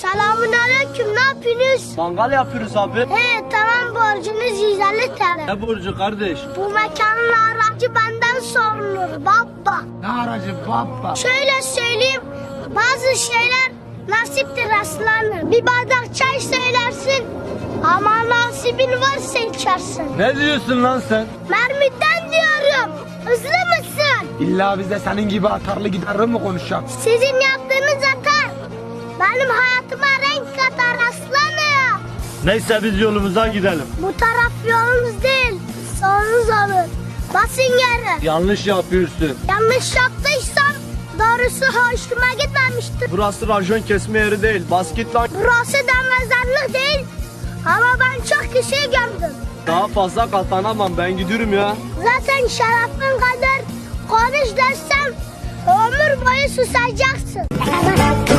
Selamun aleyküm ne yapıyorsunuz? Mangal yapıyoruz abi. He tamam borcunuz 150 TL. Ne borcu kardeş? Bu mekanın aracı benden sorulur baba. Ne aracı baba? Şöyle söyleyeyim bazı şeyler nasiptir aslanım. Bir bardak çay söylersin ama nasibin varsa içersin. Ne diyorsun lan sen? Mermiden diyorum. Hızlı mısın? İlla biz de senin gibi atarlı giderli mi konuşacağız? Sizin yaptığınız hayatıma renk katar aslanım. Neyse biz yolumuza gidelim. Bu taraf yolunuz değil. Solunuz olur. Basın yere. Yanlış yapıyorsun. Yanlış yaptıysam doğrusu hoşuma gitmemiştir. Burası rajon kesme yeri değil. Bas git lan. Burası da mezarlık değil. Ama ben çok kişi gördüm. Daha fazla katlanamam ben gidiyorum ya. Zaten şerefin kadar konuş dersem ömür boyu susacaksın.